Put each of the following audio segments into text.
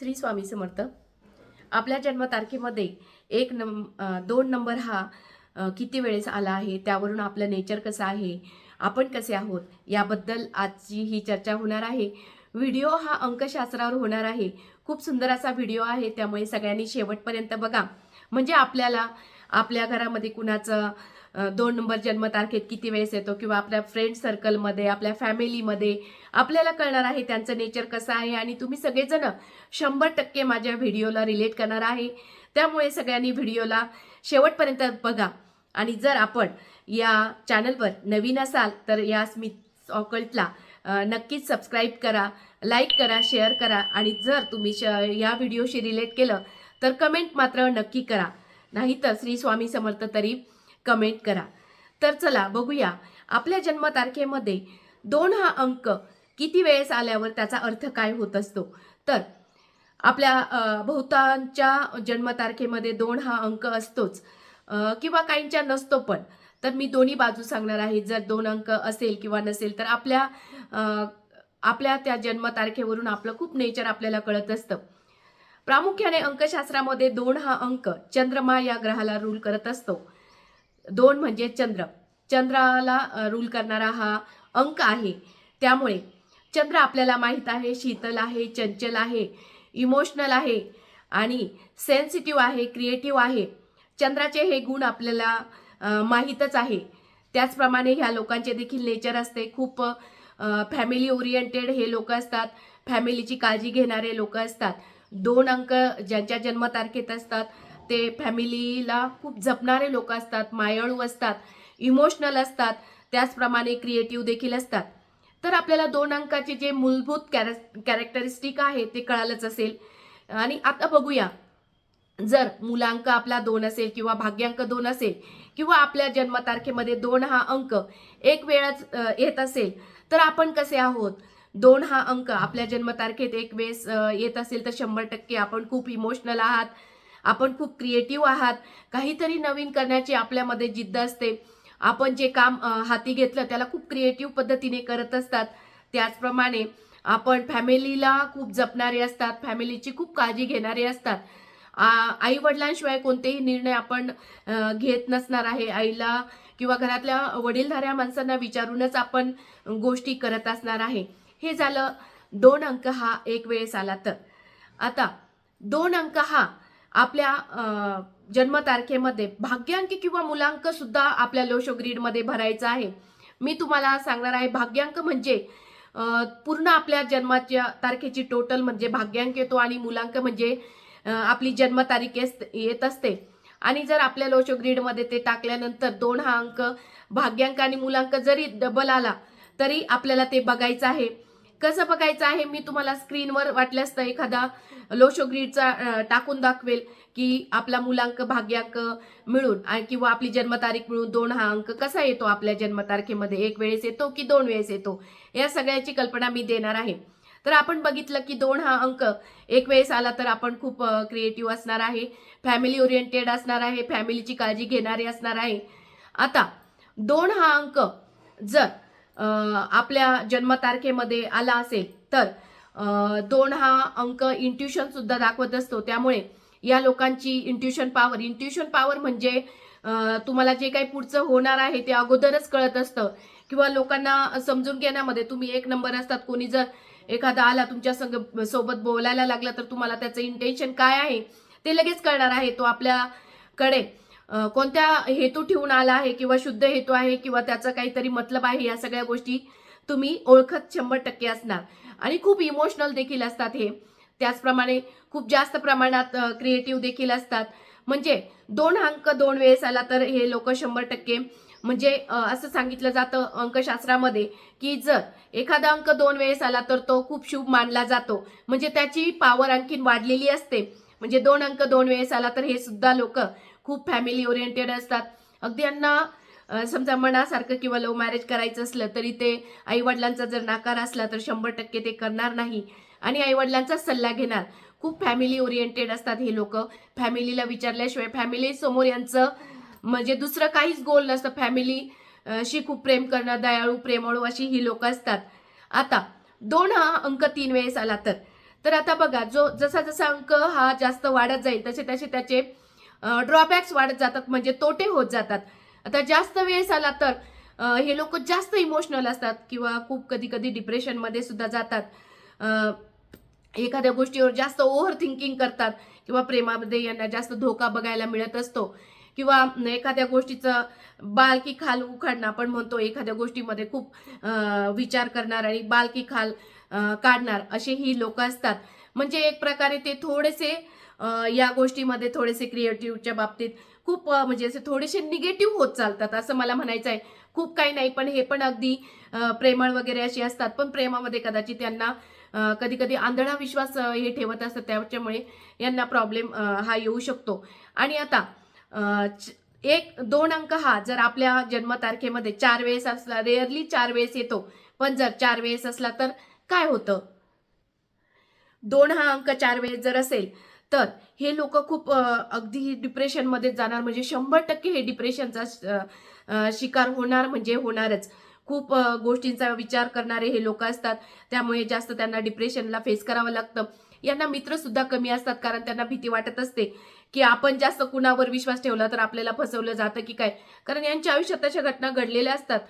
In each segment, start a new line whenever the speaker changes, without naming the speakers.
श्री स्वामी समर्थ. आपल्या जन्मतारखेमध्ये एक नं दोन नंबर हा किती वेळेस आला आहे त्यावरून आपलं नेचर कसं आहे आपण कसे आहोत याबद्दल आजची ही चर्चा होणार आहे. व्हिडिओ हा अंकशास्त्रावर होणार आहे. खूप सुंदर असा व्हिडिओ आहे त्यामुळे सगळ्यांनी शेवटपर्यंत बघा. म्हणजे आपल्याला आपल्या घरामध्ये कुणाचं दोन नंबर जन्मतारखेत किती वेळेस येतो किंवा आपल्या फ्रेंड सर्कलमध्ये आपल्या फॅमिलीमध्ये आपल्याला कळणार आहे त्यांचं नेचर कसं आहे आणि तुम्ही सगळेजण शंभर टक्के माझ्या व्हिडिओला रिलेट करणार आहे. त्यामुळे सगळ्यांनी व्हिडिओला शेवटपर्यंत बघा. आणि जर आपण या चॅनलवर नवीन असाल तर या स्मिथ ऑकल्टला नक्कीच सबस्क्राईब करा लाईक करा शेअर करा आणि जर तुम्ही श या व्हिडिओशी रिलेट केलं तर कमेंट मात्र नक्की करा. नाहीतर श्री स्वामी समर्थ तरी कमेंट करा. तर चला बघूया. आपल्या जन्मतारखेमध्ये दोन हा अंक किती वेळेस आल्यावर त्याचा अर्थ काय होत असतो? तर आपल्या बहुतांच्या जन्मतारखेमध्ये दोन हा अंक असतोच. किंवा काहींच्या नसतो पण. तर मी दोन्ही बाजू सांगणार आहे. जर दोन अंक असेल किंवा नसेल तर आपल्या आपल्या त्या जन्मतारखेवरून आपलं खूप नेचर आपल्याला कळत असतं. प्रामुख्याने अंकशास्त्रामध्ये दोन हा अंक चंद्रमा या ग्रहाला रूल करत असतो. दोन म्हणजे चंद्र. चंद्राला रूल करणारा हा अंक आहे. त्यामुळे चंद्र आपल्याला माहीत आहे शीतल आहे चंचल आहे इमोशनल आहे आणि सेन्सिटिव्ह आहे क्रिएटिव्ह आहे. चंद्राचे हे गुण आपल्याला माहीतच आहे. त्याचप्रमाणे ह्या लोकांचे देखील नेचर असते. खूप फॅमिली ओरिएंटेड हे लोक असतात. फॅमिलीची काळजी घेणारे लोक असतात. दोन अंक ज्यांच्या जन्मतारखेत असतात. ते फॅमिलीला खूप जपणारे लोक असतात मायाळू असतात इमोशनल असतात त्याचप्रमाणे क्रिएटिव्ह देखील असतात. तर आपल्याला दोन अंकाचे जे मूलभूत कॅरे कॅरेक्टरिस्टिक आहे ते कळालंच असेल. आणि आता बघूया. जर मुलांक आपला दोन असेल किंवा भाग्यांक दोन असेल किंवा आपल्या जन्मतारखेमध्ये दोन हा अंक एक वेळच येत असेल तर आपण कसे आहोत? दोन हा अंक आपल्या जन्मतारखेत एक वेळेस येत असेल तर शंभर टक्के आपण खूप इमोशनल आहात. आपण खूप क्रिएटिव्ह आहात. काहीतरी नवीन करण्याची आपल्यामध्ये जिद्द असते. आपण जे काम हाती घेतलं त्याला खूप क्रिएटिव्ह पद्धतीने करत असतात. त्याचप्रमाणे आपण फॅमिलीला खूप जपणारे असतात. फॅमिलीची खूप काळजी घेणारे असतात. आई वडिलांशिवाय कोणतेही निर्णय आपण घेत नसणार आहे. आईला किंवा घरातल्या वडीलधाऱ्या माणसांना विचारूनच आपण गोष्टी करत असणार आहे. हे झालं दोन अंक हा एक वेळेस आला तर. आता दोन अंक हा आपल्या जन्मतारखेमध्ये भाग्यांक किंवा मुलांक सुद्धा आपल्या लोशो ग्रीडमध्ये भरायचा आहे. मी तुम्हाला सांगणार आहे भाग्यांक म्हणजे पूर्ण आपल्या जन्माच्या तारखेची टोटल म्हणजे भाग्यांक येतो आणि मुलांक म्हणजे आपली जन्मतारीख येत असते. आणि जर आपल्या लोशो ग्रीडमध्ये ते टाकल्यानंतर दोन हा अंक भाग्यांक आणि मुलांक जरी डबल आला तरी आपल्याला ते बघायचं आहे. कसं बघायचं आहे? मी तुम्हाला स्क्रीनवर वाटल्यास तर एखादा लोशो ग्रीडचा टाकून दाखवेल की आपला मुलांक भाग्यांक मिळून आणि किंवा आपली जन्मतारीख मिळून दोन हा अंक कसा येतो आपल्या जन्मतारखेमध्ये? एक वेळेस येतो की दोन वेळेस येतो? या सगळ्याची कल्पना मी देणार आहे. तर आपण बघितलं की दोन हा अंक एक वेळेस आला तर आपण खूप क्रिएटिव्ह असणार आहे फॅमिली ओरिएंटेड असणार आहे फॅमिलीची काळजी घेणारे असणार आहे. आता दोन हा अंक जर आपल्या जन्मतारखेमध्ये आला असेल तर दोन हा अंक इंट्युशन सुद्धा दाखवत असतो. त्यामुळे या लोकांची इंट्युशन पॉवर इंट्युशन पॉवर म्हणजे तुम्हाला जे काही पुढचं होणार आहे ते अगोदरच कळत असतं. किंवा लोकांना समजून घेण्यामध्ये तुम्ही एक नंबर असतात. कोणी जर एखादा आला तुमच्या संग सोबत बोलायला लागला तर तुम्हाला त्याचं इंटेन्शन काय आहे ते लगेच कळणार आहे. तो आपल्याकडे कोणत्या हेतू ठेवून आला आहे किंवा शुद्ध हेतू आहे किंवा त्याचा काहीतरी मतलब आहे या सगळ्या गोष्टी तुम्ही ओळखत शंभर टक्के असणार. आणि खूप इमोशनल देखील असतात हे. त्याचप्रमाणे खूप जास्त प्रमाणात क्रिएटिव्ह देखील असतात. म्हणजे दोन अंक दोन वेळेस आला तर हे लोक शंभर टक्के. म्हणजे असं सांगितलं जातं अंकशास्त्रामध्ये की जर एखादा अंक दोन वेळेस आला तर तो खूप शुभ मानला जातो. म्हणजे त्याची पॉवर आणखीन वाढलेली असते. म्हणजे दोन अंक दोन वेळेस आला तर हे सुद्धा लोक खूप फॅमिली ओरिएंटेड असतात. अगदी यांना समजा मनासारखं किंवा लव्ह मॅरेज करायचं असलं तरी ते आईवडिलांचा जर नाकार असला तर शंभर टक्के ते करणार नाही आणि आईवडिलांचा सल्ला घेणार. खूप फॅमिली ओरिएंटेड असतात हे लोक. फॅमिलीला विचारल्याशिवाय फॅमिली समोर यांचं म्हणजे दुसरं काहीच गोल नसतं. फॅमिली शी खूप प्रेम करणं दयाळू प्रेमळू अशी ही लोक असतात. आता दोन हा अंक तीन वेळेस आला तर. तर आता बघा जो जसा जसा अंक हा जास्त वाढत जाईल तसे तसे त्याचे ड्रॉबॅक्स वाढत जातात म्हणजे तोटे होत जातात. आता जास्त वेळेस आला तर हे लोक जास्त इमोशनल असतात किंवा खूप कधी कधी डिप्रेशनमध्ये सुद्धा जातात. एखाद्या गोष्टीवर जास्त ओव्हर थिंकिंग करतात किंवा प्रेमामध्ये यांना जास्त धोका बघायला मिळत असतो. किंवा एखाद्या गोष्टीचं बालकी खाल उखाडणं आपण म्हणतो एखाद्या गोष्टीमध्ये खूप विचार करणार आणि बालकी खाल काढणार असे ही लोक असतात. म्हणजे एक प्रकारे ते थोडेसे या गोष्टीमध्ये थोडेसे क्रिएटिव्हच्या बाबतीत खूप म्हणजे असे थोडेसे निगेटिव्ह होत चालतात असं मला म्हणायचं आहे खूप काही नाही पण हे पण अगदी प्रेमळ वगैरे अशी असतात पण प्रेमामध्ये कदाचित त्यांना कधी कधी आंधळा विश्वास हे ठेवत असतात त्याच्यामुळे यांना प्रॉब्लेम हा येऊ शकतो. आणि आता एक दोन अंक हा जर आपल्या जन्मतारखेमध्ये चार वेळेस असला रेअरली चार वेळेस येतो पण जर चार वेळेस असला तर काय होतं? दोन हा अंक चार वेळेस जर असेल तर हे लोक खूप अगदी डिप्रेशनमध्ये जाणार. म्हणजे शंभर टक्के हे डिप्रेशनचा शिकार होणार म्हणजे होणारच. खूप गोष्टींचा विचार करणारे हे लोक असतात. त्यामुळे जास्त त्यांना डिप्रेशनला फेस करावं लागतं. यांना मित्रसुद्धा कमी असतात कारण त्यांना भीती वाटत असते की आपण जास्त कुणावर विश्वास ठेवला तर आपल्याला फसवलं जातं की काय? कारण यांच्या आयुष्यात तशा घटना घडलेल्या असतात.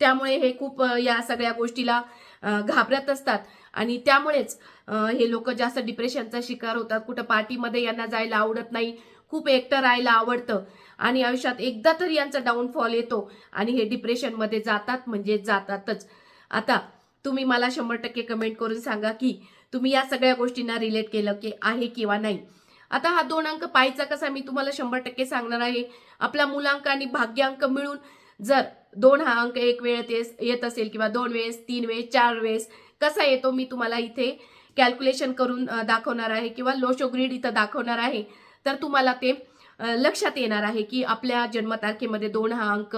त्यामुळे हे खूप या सगळ्या गोष्टीला घाबरत असतात. आणि त्यामुळेच हे लोक जास्त डिप्रेशनचा शिकार होतात. कुठं पार्टीमध्ये यांना जायला आवडत नाही. खूप एकटं राहायला आवडतं. आणि आयुष्यात एकदा तरी यांचा डाऊनफॉल येतो आणि हे डिप्रेशनमध्ये जातात म्हणजे जातातच. आता तुम्ही मला शंभर टक्के कमेंट करून सांगा की तुम्ही या सगळ्या गोष्टींना रिलेट केलं की आहे किंवा नाही. आता हा दोन अंक पाहायचा कसा मी तुम्हाला शंभर टक्के सांगणार आहे. आपला मुलांक आणि भाग्यांक मिळून जर दोन हा अंक एक वेळेत येत असेल किंवा दोन वेळेस तीन वेळेस चार वेळेस कसा येतो मी तुम्हाला इथे कॅल्क्युलेशन करून दाखवणार आहे किंवा लोशो ग्रीड इथं दाखवणार आहे तर तुम्हाला ते लक्षात येणार आहे की आपल्या जन्मतारखेमध्ये दोन हा अंक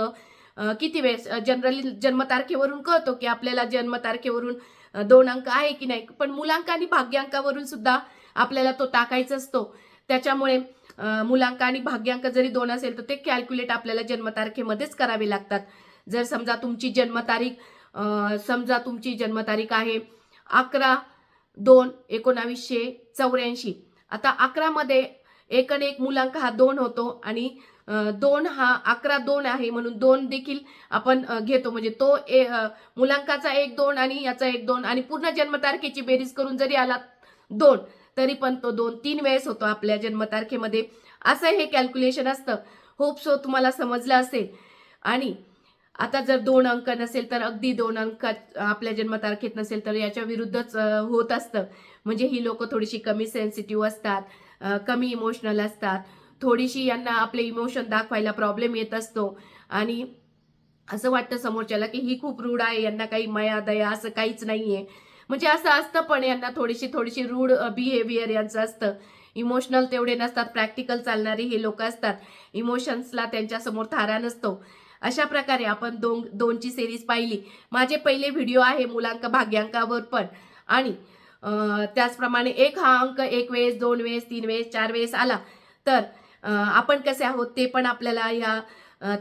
किती वेळेस जनरली जन्मतारखेवरून कळतो की आपल्याला जन्मतारखेवरून दोन अंक आहे की नाही. पण मुलांक आणि भाग्यांकावरून सुद्धा आपल्याला तो टाकायचा असतो. त्याच्यामुळे मुलांक आणि भाग्यांक जरी दोन असेल तर ते कॅल्क्युलेट आपल्याला जन्मतारखेमध्येच करावे लागतात. जर समजा तुमची जन्मतारीख समजा तुमची जन्मतारीख आहे अकरा दोन एकोणावीसशे चौऱ्याऐंशी. आता अकरामध्ये एक आणि एक मुलांक हा दोन होतो आणि दोन हा अकरा दोन आहे म्हणून दोन देखील आपण घेतो. म्हणजे तो ए- मुलांकाचा एक दोन आणि याचा एक दोन आणि पूर्ण जन्मतारखेची बेरीज करून जरी आला दोन तरी पण तो दोन तीन वेळेस होतो आपल्या जन्मतारखेमध्ये. असं हे कॅल्क्युलेशन असतं. होप सो तुम्हाला समजलं असेल. आणि आता जर दोन अंक नसेल तर अगदी दोन अंक आपल्या जन्मतारखेत नसेल तर याच्या विरुद्धच होत असतं. म्हणजे ही लोक थोडीशी कमी सेन्सिटिव्ह असतात कमी इमोशनल असतात. थोडीशी यांना आपले इमोशन दाखवायला प्रॉब्लेम येत असतो. आणि असं वाटतं समोरच्याला की ही खूप रूढ आहे यांना काही मया दया असं काहीच नाहीये. म्हणजे असं असतं पण यांना थोडीशी थोडीशी रूढ बिहेवियर यांचं असतं. इमोशनल तेवढे नसतात प्रॅक्टिकल चालणारी हे लोक असतात. इमोशन्सला त्यांच्यासमोर थारा नसतो. अशा प्रकारे आपण दोन दोनची सिरीज पाहिली. माझे पहिले व्हिडिओ आहे मुलांक भाग्यांकावर पण. आणि त्याचप्रमाणे एक हा अंक एक वेळेस दोन वेळेस तीन वेळेस चार वेळेस आला. तर आपण कसे आहोत ते पण आपल्याला ह्या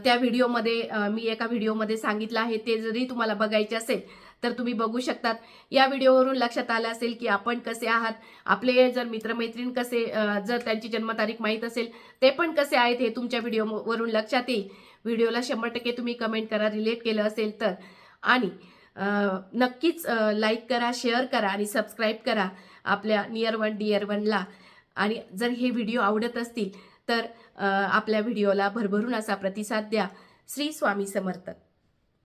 त्या व्हिडिओमध्ये मी एका व्हिडिओमध्ये सांगितलं आहे. ते जरी तुम्हाला बघायचे असेल तर तुम्ही बघू शकतात. या व्हिडिओवरून लक्षात आलं असेल की आपण कसे आहात. आपले जर मित्रमैत्रीण कसे जर त्यांची जन्मतारीख माहीत असेल ते पण कसे आहेत हे तुमच्या व्हिडिओवरून लक्षात येईल. व्हिडिओला शंभर टक्के तुम्ही कमेंट करा रिलेट केलं असेल तर. आणि नक्कीच लाईक करा शेअर करा आणि सबस्क्राईब करा आपल्या नियर वन डिअर वनला आणि जर हे व्हिडिओ आवडत असतील तर आपल्या व्हिडिओला भरभरून असा प्रतिसाद द्या. श्री स्वामी समर्थ.